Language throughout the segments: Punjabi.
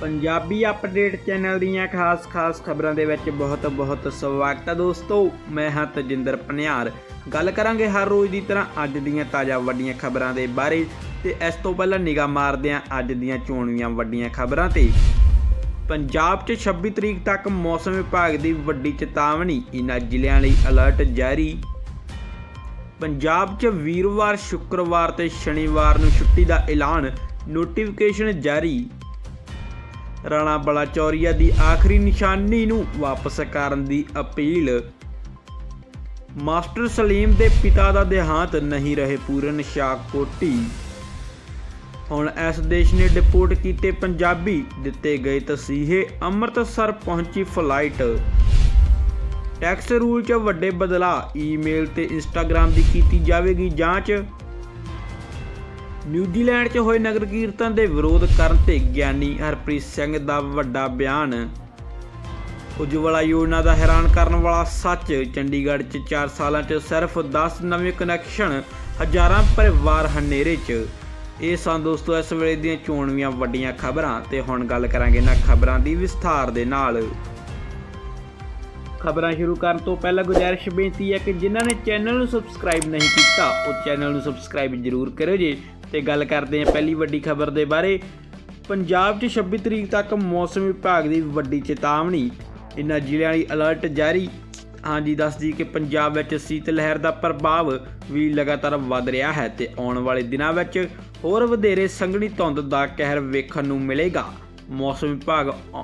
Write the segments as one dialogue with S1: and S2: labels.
S1: ਪੰਜਾਬੀ ਅਪਡੇਟ ਚੈਨਲ ਦੀਆਂ ਖਾਸ-ਖਾਸ ਖਬਰਾਂ ਦੇ ਵਿੱਚ ਬਹੁਤ-ਬਹੁਤ ਸਵਾਗਤ ਹੈ ਦੋਸਤੋ। ਮੈਂ ਹਾਂ ਤਜਿੰਦਰ ਪਨਿਆਰ। ਗੱਲ ਕਰਾਂਗੇ ਹਰ ਰੋਜ਼ ਦੀ ਤਰ੍ਹਾਂ ਅੱਜ ਦੀਆਂ ਤਾਜ਼ਾ ਵੱਡੀਆਂ ਖਬਰਾਂ ਦੇ ਬਾਰੇ ਤੇ ਇਸ ਤੋਂ ਪਹਿਲਾਂ ਨਿਗਾਹ ਮਾਰਦੇ ਹਾਂ ਅੱਜ ਦੀਆਂ ਚੋਣਵੀਆਂ ਵੱਡੀਆਂ ਖਬਰਾਂ ਤੇ। ਪੰਜਾਬ 'ਚ 26 ਤਰੀਕ ਤੱਕ ਮੌਸਮ ਵਿਭਾਗ ਦੀ ਵੱਡੀ ਚੇਤਾਵਨੀ, ਇਨ੍ਹਾਂ ਜ਼ਿਲ੍ਹਿਆਂ ਲਈ ਅਲਰਟ ਜਾਰੀ। ਪੰਜਾਬ 'ਚ ਵੀਰਵਾਰ, ਸ਼ੁੱਕਰਵਾਰ ਤੇ ਸ਼ਨੀਵਾਰ ਨੂੰ ਛੁੱਟੀ ਦਾ ਐਲਾਨ ਨੋਟੀਫਿਕੇਸ਼ਨ ਜਾਰੀ। ਰਾਣਾ ਬਲਾਚੌਰੀਆ ਦੀ ਆਖਰੀ ਨਿਸ਼ਾਨੀ ਨੂੰ ਵਾਪਸ ਕਰਨ ਦੀ ਅਪੀਲ। ਮਾਸਟਰ ਸਲੀਮ ਦੇ ਪਿਤਾ ਦਾ ਦੇਹਾਂਤ ਨਹੀਂ ਰਹੇ ਪੂਰਨ ਸ਼ਾਕੋਟੀ ਹੁਣ ਇਸ ਦੇਸ਼ ਨੇ ਡਿਪੋਰਟ ਕੀਤੇ ਪੰਜਾਬੀ, ਦਿੱਤੇ ਗਏ ਤਸੀਹੇ, ਅੰਮ੍ਰਿਤਸਰ ਪਹੁੰਚੀ ਫਲਾਈਟ। ਟੈਕਸ ਰੂਲ 'ਚ ਵੱਡੇ ਬਦਲਾਅ, ਈਮੇਲ ਤੇ ਇੰਸਟਾਗ੍ਰam ਦੀ ਕੀਤੀ ਜਾਵੇਗੀ ਜਾਂਚ। ਨਿਊਜ਼ੀਲੈਂਡ 'ਚ ਹੋਏ ਨਗਰ ਕੀਰਤਨ ਦੇ ਵਿਰੋਧ ਕਰਨ ਤੇ ਗਿਆਨੀ ਹਰਪ੍ਰੀਤ ਸਿੰਘ ਦਾ ਵੱਡਾ ਬਿਆਨ। ਉਜਵਲਾ ਯੋਜਨਾ ਦਾ ਹੈਰਾਨ ਕਰਨ ਵਾਲਾ ਸੱਚ, ਚੰਡੀਗੜ੍ਹ 'ਚ 4 ਸਾਲਾਂ 'ਚ ਸਿਰਫ 10 ਨਵੇਂ ਕਨੈਕਸ਼ਨ ਹਜ਼ਾਰਾਂ ਪਰਿਵਾਰ ਹਨੇਰੇ 'ਚ। ਇਹ ਸਨ ਦੋਸਤੋ, ਇਸ ਵੇਲੇ ਦੀਆਂ ਚੋਣਵੀਆਂ ਵੱਡੀਆਂ ਖਬਰਾਂ ਤੇ ਹੁਣ ਗੱਲ ਕਰਾਂਗੇ ਇਹਨਾਂ ਖਬਰਾਂ ਦੀ ਵਿਸਥਾਰ ਦੇ ਨਾਲ। ਖਬਰਾਂ ਸ਼ੁਰੂ ਕਰਨ ਤੋਂ ਪਹਿਲਾਂ ਗੁਜ਼ਾਰਿਸ਼ ਬੇਨਤੀ ਹੈ ਕਿ ਜਿਨ੍ਹਾਂ ਨੇ ਚੈਨਲ ਨੂੰ ਸਬਸਕ੍ਰਾਈਬ ਨਹੀਂ ਕੀਤਾ, ਉਹ ਚੈਨਲ ਨੂੰ ਸਬਸਕ੍ਰਾਈਬ ਜ਼ਰੂਰ ਕਰਿਓ ਜੀ ਤੇ ਗੱਲ ਕਰਦੇ ਹਾਂ ਪਹਿਲੀ ਵੱਡੀ ਖਬਰ ਦੇ ਬਾਰੇ। ਪੰਜਾਬ 'ਚ 26 ਤਰੀਕ ਤੱਕ ਮੌਸਮ ਵਿਭਾਗ ਦੀ ਵੱਡੀ ਚੇਤਾਵਨੀ, ਇਨ੍ਹਾਂ ਜ਼ਿਲ੍ਹਿਆਂ ਲਈ ਅਲਰਟ ਜਾਰੀ। ਹਾਂਜੀ ਦੱਸਦੀ ਕਿ ਪੰਜਾਬ ਵਿੱਚ ਸੀਤ ਲਹਿਰ ਦਾ ਪ੍ਰਭਾਵ ਵੀ ਲਗਾਤਾਰ ਵੱਧ ਰਿਹਾ ਹੈ ਤੇ ਆਉਣ ਵਾਲੇ ਦਿਨਾਂ ਵਿੱਚ ਹੋਰ ਵਧੇਰੇ ਸੰਘਣੀ ਧੁੰਦ ਦਾ ਕਹਿਰ ਵੇਖਣ ਨੂੰ ਮਿਲੇਗਾ। ਮੌਸਮ ਵਿਭਾਗ ਔ-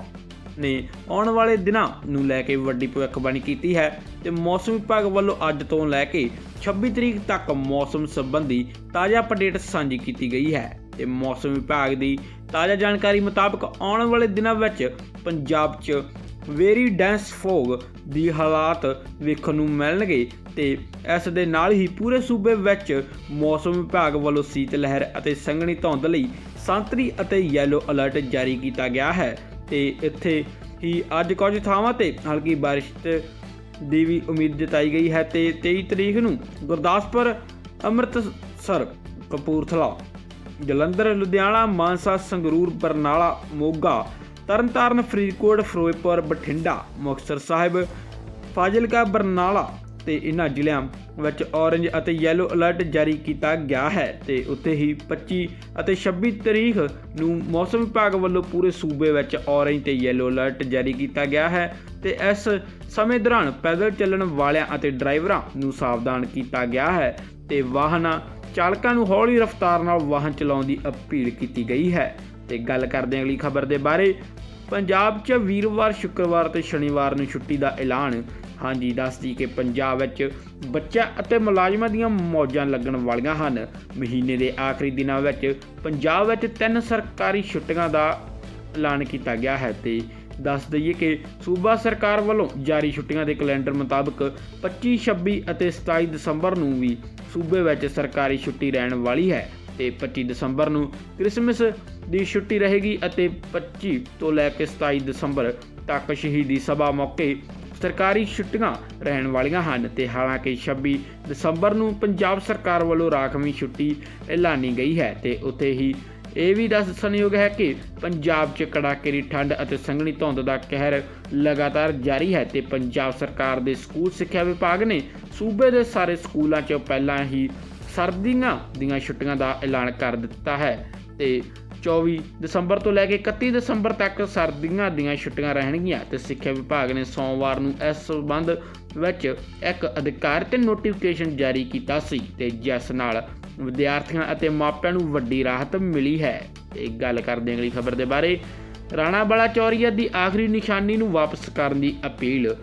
S1: ਨੇ ਆਉਣ ਵਾਲੇ ਦਿਨਾਂ ਨੂੰ ਲੈ ਕੇ ਵੱਡੀ ਭਵਿੱਖਬਾਣੀ ਕੀਤੀ ਹੈ ਤੇ ਮੌਸਮ ਵਿਭਾਗ ਵੱਲੋਂ ਅੱਜ ਤੋਂ ਲੈ ਕੇ 26 ਤਰੀਕ ਤੱਕ ਮੌਸਮ ਸੰਬੰਧੀ ਤਾਜ਼ਾ ਅਪਡੇਟ ਸਾਂਝੀ ਕੀਤੀ ਗਈ ਹੈ ਤੇ ਮੌਸਮ ਵਿਭਾਗ ਦੀ ਤਾਜ਼ਾ ਜਾਣਕਾਰੀ ਮੁਤਾਬਕ ਆਉਣ ਵਾਲੇ ਦਿਨਾਂ ਵਿੱਚ ਪੰਜਾਬ 'ਚ ਵੇਰੀ ਡੈਂਸ ਫੋਗ ਦੀ ਹਾਲਾਤ ਵੇਖਣ ਨੂੰ ਮਿਲਣਗੇ ਤੇ ਇਸ ਦੇ ਨਾਲ ਹੀ ਪੂਰੇ ਸੂਬੇ ਵਿੱਚ ਮੌਸਮ ਵਿਭਾਗ ਵੱਲੋਂ ਸੀਤ ਲਹਿਰ ਅਤੇ ਸੰਘਣੀ ਧੁੰਦ ਲਈ ਸੰਤਰੀ ਅਤੇ ਯੈਲੋ ਅਲਰਟ ਜਾਰੀ ਕੀਤਾ ਗਿਆ ਹੈ। ਤੇ ਇੱਥੇ ਹੀ ਅੱਜ ਕੁਝ ਥਾਵਾਂ ਤੇ ਹਲਕੀ ਬਾਰਿਸ਼ ਦੀ ਵੀ ਉਮੀਦ ਜਤਾਈ ਗਈ ਹੈ ਤੇ 23 ਤਰੀਕ ਨੂੰ ਗੁਰਦਾਸਪੁਰ, ਅੰਮ੍ਰਿਤਸਰ, ਕਪੂਰਥਲਾ, ਜਲੰਧਰ, ਲੁਧਿਆਣਾ, ਮਾਨਸਾ, ਸੰਗਰੂਰ, ਬਰਨਾਲਾ, ਮੋਗਾ, ਤਰਨਤਾਰਨ, ਫਰੀਦਕੋਟ, ਫਿਰੋਜ਼ਪੁਰ, ਬਠਿੰਡਾ, ਮੁਕਤਸਰ ਸਾਹਿਬ, ਫਾਜ਼ਿਲਕਾ, ਬਰਨਾਲਾ ਤੇ ਇਹਨਾਂ ਜ਼ਿਲ੍ਹਿਆਂ ਵਿੱਚ ਔਰੰਜ ਅਤੇ ਯੈਲੋ ਅਲਰਟ ਜਾਰੀ ਕੀਤਾ ਗਿਆ ਹੈ ਤੇ ਉੱਥੇ ਹੀ 25 ਅਤੇ 26 ਤਰੀਕ ਨੂੰ ਮੌਸਮ ਵਿਭਾਗ ਵੱਲੋਂ ਪੂਰੇ ਸੂਬੇ ਵਿੱਚ ਔਰੰਜ ਤੇ ਯੈਲੋ ਅਲਰਟ ਜਾਰੀ ਕੀਤਾ ਗਿਆ ਹੈ ਤੇ ਇਸ ਸਮੇਂ ਦੌਰਾਨ ਪੈਦਲ ਚੱਲਣ ਵਾਲਿਆਂ ਅਤੇ ਡਰਾਈਵਰਾਂ ਨੂੰ ਸਾਵਧਾਨ ਕੀਤਾ ਗਿਆ ਹੈ ਤੇ ਵਾਹਨਾਂ ਚਾਲਕਾਂ ਨੂੰ ਹੌਲੀ ਰਫ਼ਤਾਰ ਨਾਲ ਵਾਹਨ ਚਲਾਉਣ ਦੀ ਅਪੀਲ ਕੀਤੀ ਗਈ ਹੈ। ਤੇ ਗੱਲ ਕਰਦੇ ਹਾਂ ਅਗਲੀ ਖਬਰ ਦੇ ਬਾਰੇ। ਪੰਜਾਬ 'ਚ ਵੀਰਵਾਰ, ਸ਼ੁੱਕਰਵਾਰ ਤੇ ਸ਼ਨੀਵਾਰ ਨੂੰ ਛੁੱਟੀ ਦਾ ਐਲਾਨ ਹਾਂਜੀ ਦੱਸਦੀ ਕਿ ਪੰਜਾਬ ਵਿੱਚ ਬੱਚਾ ਅਤੇ ਮੁਲਾਜ਼ਮਾਂ ਦੀਆਂ ਮੌਜਾਂ ਲੱਗਣ ਵਾਲੀਆਂ ਹਨ। ਮਹੀਨੇ ਦੇ ਆਖਰੀ ਦਿਨਾਂ ਵਿੱਚ ਪੰਜਾਬ ਵਿੱਚ ਤਿੰਨ ਸਰਕਾਰੀ ਛੁੱਟੀਆਂ ਦਾ ਐਲਾਨ ਕੀਤਾ ਗਿਆ ਹੈ ਤੇ ਦੱਸ ਦਈਏ ਕਿ ਸੂਬਾ ਸਰਕਾਰ ਵੱਲੋਂ ਜਾਰੀ ਛੁੱਟੀਆਂ ਦੇ ਕੈਲੰਡਰ ਮੁਤਾਬਕ 25 26 ਅਤੇ 27 ਦਸੰਬਰ ਨੂੰ ਵੀ ਸੂਬੇ ਵਿੱਚ ਸਰਕਾਰੀ ਛੁੱਟੀ ਰਹਿਣ ਵਾਲੀ ਹੈ ਤੇ 25 ਦਸੰਬਰ ਨੂੰ ਕ੍ਰਿਸਮਸ ਦੀ ਛੁੱਟੀ ਰਹੇਗੀ ਅਤੇ 25 ਤੋਂ ਲੈ ਕੇ 27 ਦਸੰਬਰ ਤੱਕ ਸ਼ਹੀਦੀ ਸਭਾ ਮੌਕੇ ਸਰਕਾਰੀ ਛੁੱਟੀਆਂ ਰਹਿਣ ਵਾਲੀਆਂ ਹਨ ਤੇ ਹਾਲਾਂਕਿ 26 ਦਸੰਬਰ ਨੂੰ ਪੰਜਾਬ ਸਰਕਾਰ ਵੱਲੋਂ ਰਾਖਵੀਂ ਛੁੱਟੀ ਐਲਾਨੀ ਗਈ ਹੈ ਤੇ ਉੱਥੇ ਹੀ ਇਹ ਵੀ ਦੱਸਣਯੋਗ ਹੈ ਕਿ ਪੰਜਾਬ 'ਚ ਕੜਾਕੇ ਦੀ ਠੰਡ ਅਤੇ ਸੰਘਣੀ ਧੁੰਦ ਦਾ ਕਹਿਰ ਲਗਾਤਾਰ ਜਾਰੀ ਹੈ ਤੇ ਪੰਜਾਬ ਸਰਕਾਰ ਦੇ ਸਕੂਲ ਸਿੱਖਿਆ ਵਿਭਾਗ ਨੇ ਸੂਬੇ ਦੇ ਸਾਰੇ ਸਕੂਲਾਂ 'ਚ ਪਹਿਲਾਂ ਹੀ ਸਰਦੀਆਂ ਦੀਆਂ ਛੁੱਟੀਆਂ ਦਾ ਐਲਾਨ ਕਰ ਦਿੱਤਾ ਹੈ ਤੇ 24 ਦਸੰਬਰ ਤੋਂ ਲੈ ਕੇ 31 ਦਸੰਬਰ ਤੱਕ ਸਰਦੀਆਂ ਦੀਆਂ ਛੁੱਟੀਆਂ ਰਹਿਣਗੀਆਂ ਤੇ ਸਿੱਖਿਆ ਵਿਭਾਗ ਨੇ ਸੋਮਵਾਰ ਨੂੰ ਇਸ ਸੰਬੰਧ ਵਿੱਚ ਇੱਕ ਅਧਿਕਾਰਤ ਨੋਟੀਫਿਕੇਸ਼ਨ ਜਾਰੀ ਕੀਤਾ ਸੀ ਤੇ ਜਿਸ ਨਾਲ ਵਿਦਿਆਰਥੀਆਂ ਅਤੇ ਮਾਪਿਆਂ ਨੂੰ ਵੱਡੀ ਰਾਹਤ ਮਿਲੀ ਹੈ। ਤੇ ਗੱਲ ਕਰਦੇ ਅਗਲੀ ਖਬਰ ਦੇ ਬਾਰੇ, ਰਾਣਾ ਬਲਾਚੌਰੀਆ ਦੀ ਆਖਰੀ ਨਿਸ਼ਾਨੀ ਨੂੰ ਵਾਪਸ ਕਰਨ ਦੀ ਅਪੀਲ।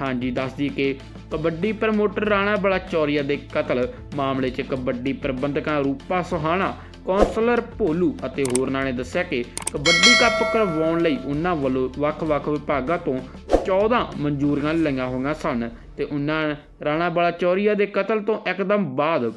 S1: ਹਾਂਜੀ ਦੱਸਦੀ ਕਿ ਕਬੱਡੀ ਪ੍ਰਮੋਟਰ ਰਾਣਾ ਬਲਾਚੌਰੀਆ ਦੇ ਕਤਲ ਮਾਮਲੇ 'ਚ ਕਬੱਡੀ ਪ੍ਰਬੰਧਕਾਂ ਰੂਪਾ ਸੁਹਾਣਾ ਕੌਂਸਲਰ ਭੋਲੂ ਅਤੇ ਹੋਰਨਾਂ ਨੇ ਦੱਸਿਆ ਕਿ ਕਬੱਡੀ ਕੱਪ ਕਰਵਾਉਣ ਲਈ ਉਹਨਾਂ ਵੱਲੋਂ ਵੱਖ-ਵੱਖ ਵਿਭਾਗਾਂ ਤੋਂ 14 ਮਨਜ਼ੂਰੀਆਂ ਲਈਆਂ ਹੋਈਆਂ ਸਨ ਤੇ ਉਹਨਾਂ ਰਾਣਾ ਬਾਲਾ ਚੌਰੀਆ ਦੇ ਕਤਲ ਤੋਂ ਇੱਕਦਮ ਬਾਅਦ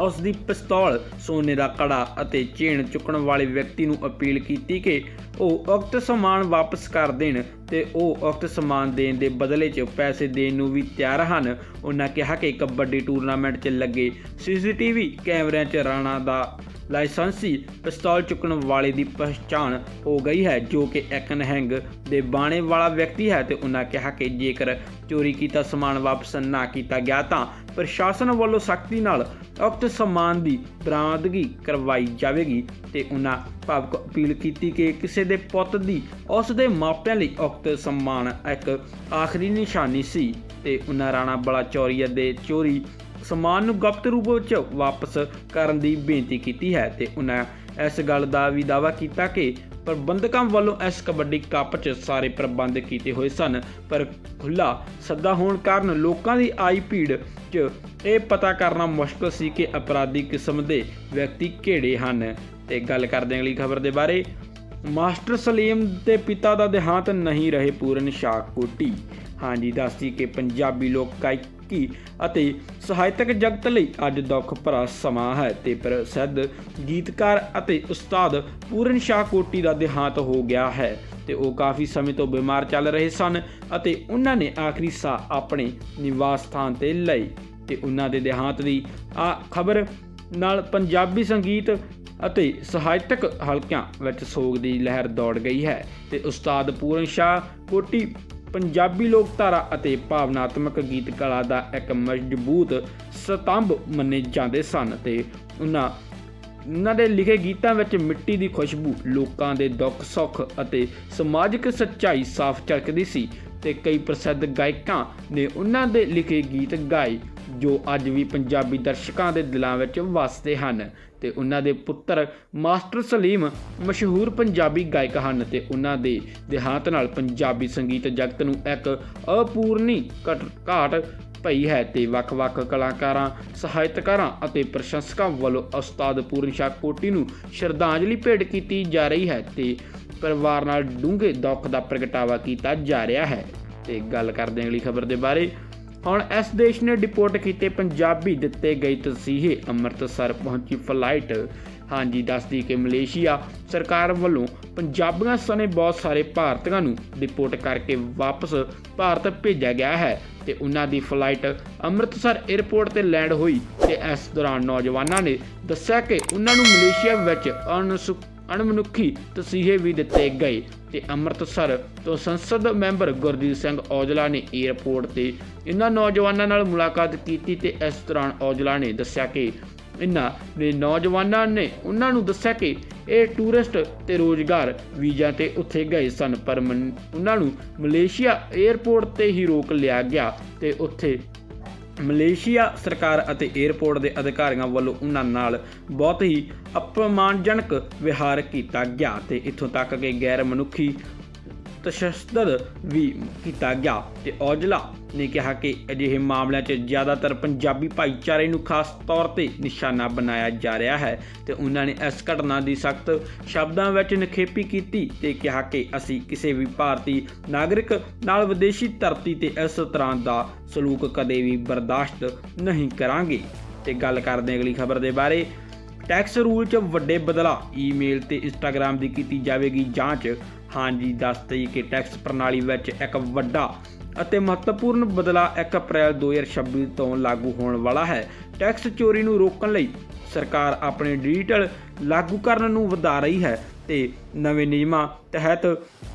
S1: ਉਸ ਦੀ ਪਿਸਤੌਲ, ਸੋਨੇ ਦਾ ਕੜਾ ਅਤੇ ਚੇਨ ਚੁੱਕਣ ਵਾਲੇ ਵਿਅਕਤੀ ਨੂੰ ਅਪੀਲ ਕੀਤੀ ਕਿ ਉਹ ਉਕਤ ਸਮਾਨ ਵਾਪਸ ਕਰ ਦੇਣ ਤੇ ਉਹ ਉਕਤ ਸਮਾਨ ਦੇਣ ਦੇ ਬਦਲੇ 'ਚ ਪੈਸੇ ਦੇਣ ਨੂੰ ਵੀ ਤਿਆਰ ਹਨ। ਉਹਨਾਂ ਕਿਹਾ ਕਿ ਕਬੱਡੀ ਟੂਰਨਾਮੈਂਟ 'ਚ ਲੱਗੇ ਸੀਸੀਟੀਵੀ ਕੈਮਰਿਆਂ 'ਚ ਰਾਣਾ ਦਾ ਲਾਇਸੈਂਸੀ ਪਿਸਤੌਲ ਚੁੱਕਣ ਵਾਲੇ ਦੀ ਪਛਾਣ ਹੋ ਗਈ ਹੈ, ਜੋ ਕਿ ਇੱਕ ਨਹਿੰਗ ਦੇ ਬਾਣੇ ਵਾਲਾ ਵਿਅਕਤੀ ਹੈ ਤੇ ਉਹਨਾਂ ਕਿਹਾ ਕਿ ਜੇਕਰ ਚੋਰੀ ਕੀਤਾ ਸਮਾਨ ਵਾਪਸ ਨਾ ਕੀਤਾ ਗਿਆ ਤਾਂ ਪ੍ਰਸ਼ਾਸਨ ਵੱਲੋਂ ਸਖਤੀ ਨਾਲ ਉਕਤ ਸਮਾਨ ਦੀ ਬਰਾਮਦਗੀ ਕਰਵਾਈ ਜਾਵੇਗੀ ਤੇ ਉਹਨਾਂ ਭਾਵਕ ਅਪੀਲ ਕੀਤੀ ਕਿ ਕਿਸੇ ਦੇ ਪੁੱਤ ਦੀ ਉਸ ਦੇ ਮਾਪਿਆਂ ਲਈ ਉਕਤ ਸਮਾਨ ਇੱਕ ਆਖਰੀ ਨਿਸ਼ਾਨੀ ਸੀ ਤੇ ਉਹਨਾਂ ਰਾਣਾ ਬੜਾ ਦੇ ਚੋਰੀ ਸਮਾਨ ਨੂੰ ਗੁਪਤ ਰੂਪ ਵਿੱਚ ਵਾਪਸ ਕਰਨ ਦੀ ਬੇਨਤੀ ਕੀਤੀ ਹੈ ਤੇ ਉਹਨਾਂ ਇਸ ਗੱਲ ਦਾ ਵੀ ਦਾਅਵਾ ਕੀਤਾ ਕਿ ਪ੍ਰਬੰਧਕਾਂ ਵੱਲੋਂ ਇਸ ਕਬੱਡੀ ਕੱਪ 'ਚ ਸਾਰੇ ਪ੍ਰਬੰਧ ਕੀਤੇ ਹੋਏ ਸਨ, ਪਰ ਖੁੱਲਾ ਸੱਦਾ ਹੋਣ ਕਾਰਨ ਲੋਕਾਂ ਦੀ ਆਈ ਭੀੜ 'ਚ ਇਹ ਪਤਾ ਕਰਨਾ ਮੁਸ਼ਕਲ ਸੀ ਕਿ ਅਪਰਾਧੀ ਕਿਸਮ ਦੇ ਵਿਅਕਤੀ ਕਿਹੜੇ ਹਨ। ਤੇ ਗੱਲ ਕਰਦੇ ਅਗਲੀ ਖਬਰ ਦੇ ਬਾਰੇ। ਮਾਸਟਰ ਸਲੀਮ ਦੇ ਪਿਤਾ ਦਾ ਦੇਹਾਂਤ ਨਹੀਂ ਰਹੇ ਪੂਰਨ ਸ਼ਾਹ ਕੋਟੀ। ਹਾਂਜੀ ਦੱਸਦੀ ਕਿ ਪੰਜਾਬੀ ਲੋਕ ਗਾਇਕੀ ਅਤੇ ਸਾਹਿਤਕ ਜਗਤ ਲਈ ਅੱਜ ਦੁੱਖ ਭਰਾ ਸਮਾਂ ਹੈ। ਤੇ ਪ੍ਰਸਿੱਧ ਗੀਤਕਾਰ ਅਤੇ ਉਸਤਾਦ ਪੂਰਨ ਸ਼ਾਹ ਕੋਟੀ ਦਾ ਦੇਹਾਂਤ ਹੋ ਗਿਆ ਹੈ ਤੇ ਉਹ ਕਾਫੀ ਸਮੇਂ ਤੋਂ ਬਿਮਾਰ ਚੱਲ ਰਹੇ ਸਨ ਅਤੇ ਉਹਨਾਂ ਨੇ ਆਖਰੀ ਸਾਹ ਆਪਣੇ ਨਿਵਾਸ ਸਥਾਨ ਤੇ ਲਈ। ਤੇ ਉਹਨਾਂ ਦੇ ਦੇਹਾਂਤ ਦੀ ਆ ਖਬਰ ਨਾਲ ਪੰਜਾਬੀ ਸੰਗੀਤ ਅਤੇ ਸਾਹਿਤਕ ਹਲਕਿਆਂ ਵਿੱਚ ਸੋਗ ਦੀ ਲਹਿਰ ਦੌੜ ਗਈ ਹੈ। ਤੇ ਉਸਤਾਦ ਪੂਰਨ ਸ਼ਾਹ ਕੋਟੀ ਪੰਜਾਬੀ ਲੋਕਧਾਰਾ ਅਤੇ ਭਾਵਨਾਤਮਕ ਗੀਤ ਕਲਾ ਦਾ ਇੱਕ ਮਜ਼ਬੂਤ ਸਤੰਭ ਮੰਨੇ ਜਾਂਦੇ ਸਨ ਤੇ ਉਹਨਾਂ ਉਹਨਾਂ ਦੇ ਲਿਖੇ ਗੀਤਾਂ ਵਿੱਚ ਮਿੱਟੀ ਦੀ ਖੁਸ਼ਬੂ, ਲੋਕਾਂ ਦੇ ਦੁੱਖ ਸੁੱਖ ਅਤੇ ਸਮਾਜਿਕ ਸੱਚਾਈ ਸਾਫ਼ ਝਲਕਦੀ ਸੀ ਤੇ ਕਈ ਪ੍ਰਸਿੱਧ ਗਾਇਕਾਂ ਨੇ ਉਹਨਾਂ ਦੇ ਲਿਖੇ ਗੀਤ ਗਾਏ ਜੋ ਅੱਜ ਵੀ ਪੰਜਾਬੀ ਦਰਸ਼ਕਾਂ ਦੇ ਦਿਲਾਂ ਵਿੱਚ ਵਸਦੇ ਹਨ। ਤੇ ਉਹਨਾਂ ਦੇ ਪੁੱਤਰ ਮਾਸਟਰ ਸਲੀਮ ਮਸ਼ਹੂਰ ਪੰਜਾਬੀ ਗਾਇਕ ਹਨ ਤੇ ਉਹਨਾਂ ਦੇ ਦੇਹਾਂਤ ਨਾਲ ਪੰਜਾਬੀ ਸੰਗੀਤ ਜਗਤ ਨੂੰ ਇੱਕ ਅਪੂਰਨੀ ਘਟ- ਘਾਟ ਪਈ ਹੈ ਤੇ ਵੱਖ-ਵੱਖ ਕਲਾਕਾਰਾਂ, ਸਾਹਿਤਕਾਰਾਂ ਅਤੇ ਪ੍ਰਸ਼ੰਸਕਾਂ ਵੱਲੋਂ ਉਸਤਾਦ ਪੂਰਨ ਸ਼ਾਹ ਕੋਟੀ ਨੂੰ ਸ਼ਰਧਾਂਜਲੀ ਭੇਟ ਕੀਤੀ ਜਾ ਰਹੀ ਹੈ ਤੇ ਪਰਿਵਾਰ ਨਾਲ ਡੂੰਘੇ ਦੁੱਖ ਦਾ ਪ੍ਰਗਟਾਵਾ ਕੀਤਾ ਜਾ ਰਿਹਾ ਹੈ। ਤੇ ਗੱਲ ਕਰਦੇ ਹਾਂ ਅਗਲੀ ਖਬਰ ਦੇ ਬਾਰੇ। ਹੁਣ ਇਸ ਦੇਸ਼ ਨੇ ਡਿਪੋਰਟ ਕੀਤੇ ਪੰਜਾਬੀ ਦਿੱਤੇ ਗਏ ਤਸੀਹੇ। ਅੰਮ੍ਰਿਤਸਰ ਪਹੁੰਚੀ ਫਲਾਈਟ ਹਾਂਜੀ, ਦੱਸਦੀ ਕਿ ਮਲੇਸ਼ੀਆ ਸਰਕਾਰ ਵੱਲੋਂ ਪੰਜਾਬੀਆਂ ਸਣੇ ਬਹੁਤ ਸਾਰੇ ਭਾਰਤੀਆਂ ਨੂੰ ਡਿਪੋਰਟ ਕਰਕੇ ਵਾਪਸ ਭਾਰਤ ਭੇਜਿਆ ਗਿਆ ਹੈ ਤੇ ਉਹਨਾਂ ਦੀ ਫਲਾਈਟ ਅੰਮ੍ਰਿਤਸਰ 에ਅਰਪੋਰਟ ਤੇ ਲੈਂਡ ਹੋਈ ਤੇ ਇਸ ਦੌਰਾਨ ਨੌਜਵਾਨਾਂ ਨੇ ਦੱਸਿਆ ਕਿ ਉਹਨਾਂ ਨੂੰ ਮਲੇਸ਼ੀਆ ਵਿੱਚ ਅਣਸੁ ਅਣਮਨੁੱਖੀ ਤਸੀਹੇ ਵੀ ਦਿੱਤੇ ਗਏ ਤੇ ਅੰਮ੍ਰਿਤਸਰ ਤੋਂ ਸੰਸਦ ਮੈਂਬਰ ਗੁਰਦੀਪ ਸਿੰਘ ਔਜਲਾ ਨੇ 에ਅਰਪੋਰਟ ਤੇ ਇਹਨਾਂ ਨੌਜਵਾਨਾਂ ਨਾਲ ਮੁਲਾਕਾਤ ਕੀਤੀ ਤੇ ਇਸ ਦੌਰਾਨ ਔਜਲਾ ਨੇ ਦੱਸਿਆ ਕਿ ਇਹਨਾਂ ਨੇ ਨੌਜਵਾਨਾਂ ਨੇ ਉਹਨਾਂ ਨੂੰ ਦੱਸਿਆ ਕਿ ਇਹ ਟੂਰਿਸਟ ਤੇ ਰੋਜ਼ਗਾਰ ਵੀਜ਼ਾ ਤੇ ਉੱਥੇ ਗਏ ਸਨ, ਪਰ ਮਨ- ਉਹਨਾਂ ਨੂੰ ਮਲੇਸ਼ੀਆ 에ਅਰਪੋਰਟ ਤੇ ਹੀ ਰੋਕ ਲਿਆ ਗਿਆ ਤੇ ਉੱਥੇ ਮਲੇਸ਼ੀਆ ਸਰਕਾਰ ਅਤੇ 에ਅਰਪੋਰਟ ਦੇ ਅਧਿਕਾਰੀਆਂ ਵੱਲੋਂ ਉਹਨਾਂ ਨਾਲ ਬਹੁਤ ਹੀ ਅਪਮਾਨਜਨਕ ਵਿਹਾਰ ਕੀਤਾ ਗਿਆ ਤੇ ਇੱਥੋਂ ਤੱਕ ਕਿ ਗੈਰ ਮਨੁੱਖੀ ਤਸ਼ੱਦਦ ਵੀ ਕੀਤਾ ਗਿਆ ਤੇ ਔਜਲਾ ਨੇ ਕਿਹਾ ਕਿ ਅਜਿਹੇ ਮਾਮਲਿਆਂ 'ਚ ਜ਼ਿਆਦਾਤਰ ਪੰਜਾਬੀ ਭਾਈਚਾਰੇ ਨੂੰ ਖਾਸ ਤੌਰ ਤੇ ਨਿਸ਼ਾਨਾ ਬਣਾਇਆ ਜਾ ਰਿਹਾ ਹੈ ਤੇ ਉਹਨਾਂ ਨੇ ਇਸ ਘਟਨਾ ਦੀ ਸਖਤ ਸ਼ਬਦਾਂ ਵਿੱਚ ਨਿਖੇਪੀ ਕੀਤੀ ਤੇ ਕਿਹਾ ਕਿ ਅਸੀਂ ਕਿਸੇ ਵੀ ਭਾਰਤੀ ਨਾਗਰਿਕ ਨਾਲ ਵਿਦੇਸ਼ੀ ਧਰਤੀ ਤੇ ਇਸ ਤਰ੍ਹਾਂ ਦਾ ਸਲੂਕ ਕਦੇ ਵੀ ਬਰਦਾਸ਼ਤ ਨਹੀਂ ਕਰਾਂਗੇ। ਤੇ ਗੱਲ ਕਰਦੇ ਅਗਲੀ ਖਬਰ ਦੇ ਬਾਰੇ। ਟੈਕਸ ਰੂਲ 'ਚ ਵੱਡੇ ਬਦਲਾਅ, ਈਮੇਲ ਤੇ ਇੰਸਟਾਗ੍ਰam ਦੀ ਕੀਤੀ ਜਾਵੇਗੀ ਜਾਂਚ। ਹਾਂਜੀ, ਦੱਸ ਦੱਸਦੇ ਕਿ ਟੈਕਸ ਪ੍ਰਣਾਲੀ ਵਿੱਚ ਇੱਕ ਵੱਡਾ ਅਤੇ ਮਹੱਤਵਪੂਰਨ ਬਦਲਾਅ 1 ਅਪ੍ਰੈਲ 2026 ਤੋਂ ਲਾਗੂ ਹੋਣ ਵਾਲਾ ਹੈ। ਟੈਕਸ ਚੋਰੀ ਨੂੰ ਰੋਕਣ ਲਈ ਸਰਕਾਰ ਆਪਣੇ ਡਿਜੀਟਲ ਲਾਗੂਕਰਨ ਨੂੰ ਵਧਾ ਰਹੀ ਹੈ। ਤੇ ਨਵੇਂ ਨਿਯਮਾਂ ਤਹਿਤ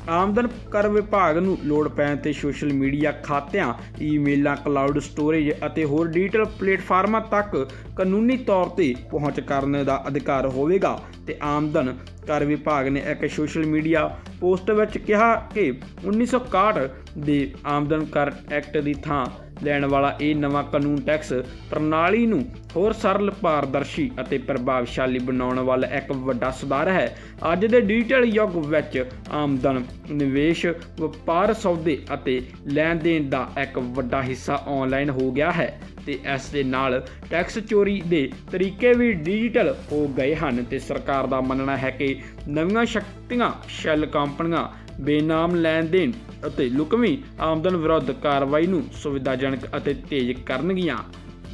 S1: ਆਮਦਨ ਕਰ ਵਿਭਾਗ ਨੂੰ ਲੋੜ ਪੈਣ ਤੇ ਸੋਸ਼ਲ ਮੀਡੀਆ ਖਾਤਿਆਂ, ਈਮੇਲਾਂ, ਕਲਾਊਡ ਸਟੋਰੇਜ ਅਤੇ ਹੋਰ ਡਿਜੀਟਲ ਪਲੇਟਫਾਰਮਾਂ ਤੱਕ ਕਾਨੂੰਨੀ ਤੌਰ ਤੇ ਪਹੁੰਚ ਕਰਨ ਦਾ ਅਧਿਕਾਰ ਹੋਵੇਗਾ ਤੇ ਆਮਦਨ ਕਰ ਵਿਭਾਗ ਨੇ ਇੱਕ ਸੋਸ਼ਲ ਮੀਡੀਆ ਪੋਸਟ ਵਿੱਚ ਕਿਹਾ ਕਿ 1961 ਦੇ ਆਮਦਨ ਕਰ ਐਕਟ ਦੀ ਥਾਂ ਲੈਣ ਵਾਲਾ ਇਹ ਨਵਾਂ ਕਾਨੂੰਨ ਟੈਕਸ ਪ੍ਰਣਾਲੀ ਨੂੰ ਹੋਰ ਸਰਲ, ਪਾਰਦਰਸ਼ੀ ਅਤੇ ਪ੍ਰਭਾਵਸ਼ਾਲੀ ਬਣਾਉਣ ਵੱਲ ਇੱਕ ਵੱਡਾ ਸੁਧਾਰ ਹੈ। ਅੱਜ ਦੇ ਡਿਜੀਟਲ ਯੁੱਗ ਵਿੱਚ ਆਮਦਨ, ਨਿਵੇਸ਼, ਵਪਾਰ ਸੌਦੇ ਅਤੇ ਲੈਣ ਦੇਣ ਦਾ ਇੱਕ ਵੱਡਾ ਹਿੱਸਾ ਆਨਲਾਈਨ ਹੋ ਗਿਆ ਹੈ ਤੇ ਇਸ ਦੇ ਨਾਲ ਟੈਕਸ ਚੋਰੀ ਦੇ ਤਰੀਕੇ ਵੀ ਡਿਜੀਟਲ ਹੋ ਗਏ ਹਨ ਤੇ ਸਰਕਾਰ ਦਾ ਮੰਨਣਾ ਹੈ ਕਿ ਨਵੀਆਂ ਸ਼ਕਤੀਆਂ, ਸ਼ੈਲ ਕੰਪਨੀਆਂ ਬੇਨਾਮ ਲੈਣ ਦੇਣ ਅਤੇ ਲੁਕਵੀਂ ਆਮਦਨ ਵਿਰੁੱਧ ਕਾਰਵਾਈ ਨੂੰ ਸੁਵਿਧਾਜਨਕ ਅਤੇ ਤੇਜ਼ ਕਰਨਗੀਆਂ।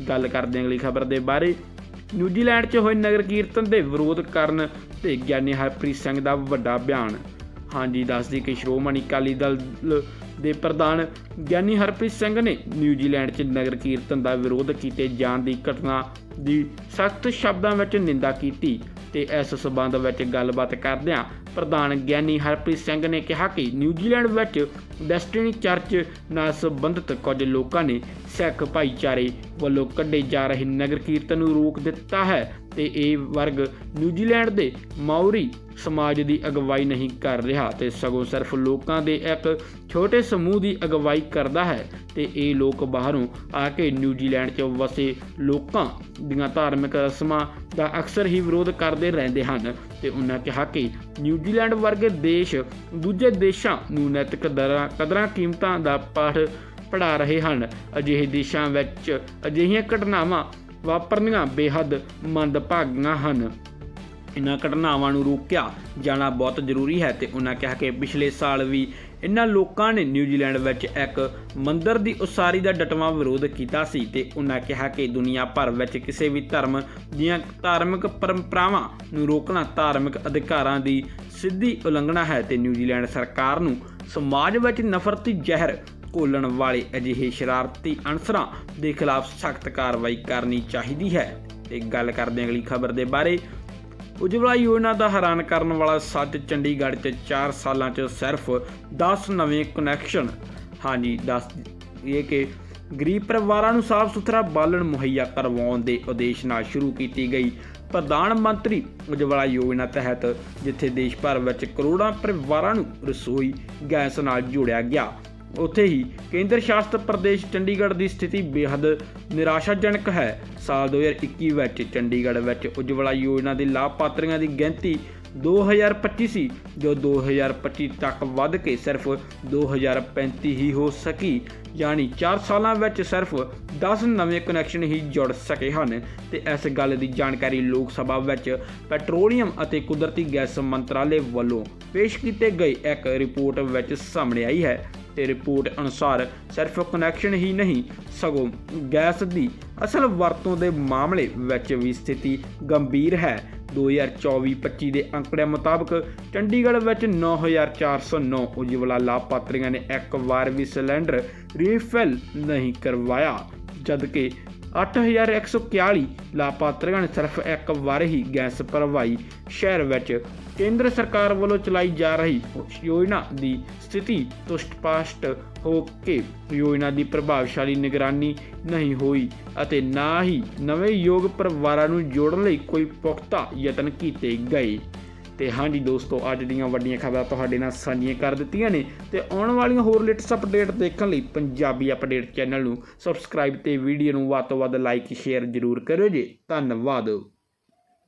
S1: ਗੱਲ ਕਰਦੇ ਹਾਂ ਅਗਲੀ ਖਬਰ ਦੇ ਬਾਰੇ। ਨਿਊਜ਼ੀਲੈਂਡ 'ਚ ਹੋਏ ਨਗਰ ਕੀਰਤਨ ਦੇ ਵਿਰੋਧ ਕਰਨ ਤੇ ਗਿਆਨੀ ਹਰਪ੍ਰੀਤ ਸਿੰਘ ਦਾ ਵੱਡਾ ਬਿਆਨ। ਹਾਂਜੀ, ਦੱਸਦੀ ਕਿ ਸ਼੍ਰੋਮਣੀ ਅਕਾਲੀ ਦਲ ਦੇ ਪ੍ਰਧਾਨ ਗਿਆਨੀ ਹਰਪ੍ਰੀਤ ਸਿੰਘ ਨੇ ਨਿਊਜ਼ੀਲੈਂਡ 'ਚ ਨਗਰ ਕੀਰਤਨ ਦਾ ਵਿਰੋਧ ਕੀਤੇ ਜਾਣ ਦੀ ਘਟਨਾ ਦੀ ਸਖਤ ਸ਼ਬਦਾਂ ਵਿੱਚ ਨਿੰਦਾ ਕੀਤੀ ਤੇ ਇਸ ਸਬੰਧ ਵਿੱਚ ਗੱਲਬਾਤ ਕਰਦਿਆਂ ਪ੍ਰਧਾਨ ਗਿਆਨੀ ਹਰਪ੍ਰੀਤ ਸਿੰਘ ਨੇ ਕਿਹਾ ਕਿ ਨਿਊਜ਼ੀਲੈਂਡ ਵਿੱਚ ਡੈਸਟੀਨੀ ਚਰਚ ਨਾਲ ਸੰਬੰਧਿਤ ਕੁਝ ਲੋਕਾਂ ਨੇ ਸਿੱਖ ਭਾਈਚਾਰੇ ਵੱਲੋਂ ਕੱਢੇ ਜਾ ਰਹੇ ਨਗਰ ਕੀਰਤਨ ਨੂੰ ਰੋਕ ਦਿੱਤਾ ਹੈ ਤੇ ਇਹ ਵਰਗ ਨਿਊਜ਼ੀਲੈਂਡ ਦੇ ਮਾਉਰੀ ਸਮਾਜ ਦੀ ਅਗਵਾਈ ਨਹੀਂ ਕਰ ਰਿਹਾ ਤੇ ਸਗੋਂ ਸਿਰਫ ਲੋਕਾਂ ਦੇ ਇੱਕ ਛੋਟੇ ਸਮੂਹ ਦੀ ਅਗਵਾਈ ਕਰਦਾ ਹੈ ਤੇ ਇਹ ਲੋਕ ਬਾਹਰੋਂ ਆ ਕੇ ਨਿਊਜ਼ੀਲੈਂਡ 'ਚ ਵਸੇ ਲੋਕਾਂ ਦੀਆਂ ਧਾਰਮਿਕ ਰਸਮਾਂ ਦਾ ਅਕਸਰ ਹੀ ਵਿਰੋਧ ਕਰਦੇ ਰਹਿੰਦੇ ਹਨ ਤੇ ਉਹਨਾਂ ਕਿਹਾ ਕਿ ਨਿਊਜ਼ੀਲੈਂਡ ਵਰਗੇ ਦੇਸ਼ ਦੂਜੇ ਦੇਸ਼ਾਂ ਨੂੰ ਨੈਤਿਕ ਦਰਾਂ, ਕਦਰਾਂ ਕੀਮਤਾਂ ਦਾ ਪਾਠ ਪੜ੍ਹਾ ਰਹੇ ਹਨ। ਅਜਿਹੇ ਦੇਸ਼ਾਂ ਵਿੱਚ ਅਜਿਹੀਆਂ ਘਟਨਾਵਾਂ ਵਾਪਰਨੀਆਂ ਬੇਹੱਦ ਮੰਦਭਾਗੀਆਂ ਹਨ। ਇਨ੍ਹਾਂ ਘਟਨਾਵਾਂ ਨੂੰ ਰੋਕਿਆ ਜਾਣਾ ਬਹੁਤ ਜ਼ਰੂਰੀ ਹੈ ਤੇ ਉਹਨਾਂ ਕਿਹਾ ਕਿ ਪਿਛਲੇ ਸਾਲ ਵੀ ਇਹਨਾਂ ਲੋਕਾਂ ਨੇ ਨਿਊਜ਼ੀਲੈਂਡ ਵਿੱਚ ਇੱਕ ਮੰਦਰ ਦੀ ਉਸਾਰੀ ਦਾ ਡਟਵਾਂ ਵਿਰੋਧ ਕੀਤਾ ਸੀ ਤੇ ਉਹਨਾਂ ਕਿਹਾ ਕਿ ਦੁਨੀਆ ਭਰ ਵਿੱਚ ਕਿਸੇ ਵੀ ਧਰਮ ਦੀਆਂ ਧਾਰਮਿਕ ਪਰੰਪਰਾਵਾਂ ਨੂੰ ਰੋਕਣਾ ਧਾਰਮਿਕ ਅਧਿਕਾਰਾਂ ਦੀ ਸਿੱਧੀ ਉਲੰਘਣਾ ਹੈ ਤੇ ਨਿਊਜ਼ੀਲੈਂਡ ਸਰਕਾਰ ਨੂੰ ਸਮਾਜ ਵਿੱਚ ਨਫ਼ਰਤੀ ਜ਼ਹਿਰ ਘੋਲਣ ਵਾਲੇ ਅਜਿਹੇ ਸ਼ਰਾਰਤੀ ਅਨਸਰਾਂ ਦੇ ਖਿਲਾਫ ਸਖਤ ਕਾਰਵਾਈ ਕਰਨੀ ਚਾਹੀਦੀ ਹੈ। ਤੇ ਗੱਲ ਕਰਦੇ ਅਗਲੀ ਖਬਰ ਦੇ ਬਾਰੇ। ਉਜਵਲਾ ਯੋਜਨਾ ਦਾ ਹੈਰਾਨ ਕਰਨ ਵਾਲਾ ਸੱਚ ਚੰਡੀਗੜ੍ਹ 'ਚ 4 ਸਾਲਾਂ 'ਚ ਸਿਰਫ 10 ਨਵੇਂ ਕਨੈਕਸ਼ਨ ਹਾਂਜੀ, ਦੱਸ ਇਹ ਕਿ ਗਰੀਬ ਪਰਿਵਾਰਾਂ ਨੂੰ ਸਾਫ਼ ਸੁਥਰਾ ਬਾਲਣ ਮੁਹੱਈਆ ਕਰਵਾਉਣ ਦੇ ਉਦੇਸ਼ ਨਾਲ ਸ਼ੁਰੂ ਕੀਤੀ ਗਈ ਪ੍ਰਧਾਨ ਮੰਤਰੀ ਉਜਵਲਾ ਯੋਜਨਾ ਤਹਿਤ, ਜਿੱਥੇ ਦੇਸ਼ ਭਰ ਵਿੱਚ ਕਰੋੜਾਂ ਪਰਿਵਾਰਾਂ ਨੂੰ ਰਸੋਈ, ਗੈਸ ਨਾਲ ਜੋੜਿਆ ਗਿਆ। ਉੱਥੇ ਹੀ ਕੇਂਦਰ ਸ਼ਾਸਤ ਪ੍ਰਦੇਸ਼ ਚੰਡੀਗੜ੍ਹ ਦੀ ਸਥਿਤੀ ਬੇहद ਨਿਰਾਸ਼ਾਜਨਕ ਹੈ। ਸਾਲ 2021 ਵਿੱਚ ਚੰਡੀਗੜ੍ਹ ਵਿੱਚ ਉਜਵਲਾ ਯੋਜਨਾ ਦੇ ਲਾਭਪਾਤਰੀਆਂ ਦੀ ਗਿਣਤੀ 2025 ਸੀ, ਜੋ 2025 ਤੱਕ ਵੱਧ ਕੇ ਸਿਰਫ 2035 ਹੀ ਹੋ ਸਕੀ, ਯਾਨੀ 4 ਸਾਲਾਂ ਵਿੱਚ ਸਿਰਫ 10 ਨਵੇਂ ਕਨੈਕਸ਼ਨ ਹੀ ਜੁੜ ਸਕੇ ਹਨ। ਤੇ ਇਸ ਗੱਲ ਦੀ ਜਾਣਕਾਰੀ ਲੋਕ ਸਭਾ ਵਿੱਚ ਪੈਟਰੋਲੀਅਮ ਅਤੇ ਕੁਦਰਤੀ ਗੈਸ ਮੰਤਰਾਲੇ ਵੱਲੋਂ ਪੇਸ਼ ਕੀਤੇ ਗਏ ਇੱਕ ਰਿਪੋਰਟ ਵਿੱਚ ਸਾਹਮਣੇ ਆਈ ਹੈ। ਤੇ ਰਿਪੋਰਟ ਅਨੁਸਾਰ ਸਿਰਫ ਕਨੈਕਸ਼ਨ ਹੀ ਨਹੀਂ, ਸਗੋਂ ਗੈਸ ਦੀ ਅਸਲ ਵਰਤੋਂ ਦੇ ਮਾਮਲੇ ਵਿੱਚ ਵੀ ਸਥਿਤੀ ਗੰਭੀਰ ਹੈ। 2024-25 ਦੇ ਅੰਕੜਿਆਂ ਮੁਤਾਬਕ ਚੰਡੀਗੜ੍ਹ ਵਿੱਚ 9409 ਉਜਵਲਾ ਲਾਭਪਾਤਰੀਆਂ ਨੇ ਇੱਕ ਵਾਰ ਵੀ ਸਿਲੰਡਰ ਰੀਫਿਲ ਨਹੀਂ ਕਰਵਾਇਆ, ਜਦਕਿ 8141 ਲਾਭਪਾਤਰੀਆਂ ਨੇ ਸਿਰਫ ਇੱਕ ਵਾਰ ਹੀ ਗੈਸ ਭਰਵਾਈ। ਸ਼ਹਿਰ ਵਿੱਚ ਕੇਂਦਰ ਸਰਕਾਰ ਵੱਲੋਂ ਚਲਾਈ ਜਾ ਰਹੀ ਯੋਜਨਾ ਦੀ ਸਥਿਤੀ ਤੋਂ ਸਪਸ਼ਟ ਹੋ ਕੇ ਯੋਜਨਾ ਦੀ ਪ੍ਰਭਾਵਸ਼ਾਲੀ ਨਿਗਰਾਨੀ ਨਹੀਂ ਹੋਈ ਅਤੇ ਨਾ ਹੀ ਨਵੇਂ ਯੋਗ ਪਰਿਵਾਰਾਂ ਨੂੰ ਜੋੜਨ ਲਈ ਕੋਈ ਪੁਖਤਾ ਯਤਨ ਕੀਤੇ ਗਏ। ਤੇ ਹਾਂਜੀ ਦੋਸਤੋ, ਅੱਜ ਦੀਆਂ ਵੱਡੀਆਂ ਖਬਰਾਂ ਤੁਹਾਡੇ ਨਾਲ ਸਾਂਝੀਆਂ ਕਰ ਦਿੱਤੀਆਂ ਨੇ ਤੇ ਆਉਣ ਵਾਲੀਆਂ ਹੋਰ ਲੇਟੈਸਟ ਅਪਡੇਟ ਦੇਖਣ ਲਈ ਪੰਜਾਬੀ ਅਪਡੇਟ ਚੈਨਲ ਨੂੰ ਸਬਸਕ੍ਰਾਈਬ ਤੇ ਵੀਡੀਓ ਨੂੰ ਵੱਧ ਤੋਂ ਵੱਧ ਲਾਈਕ, ਸ਼ੇਅਰ ਜ਼ਰੂਰ ਕਰਿਓ ਜੀ। ਧੰਨਵਾਦ।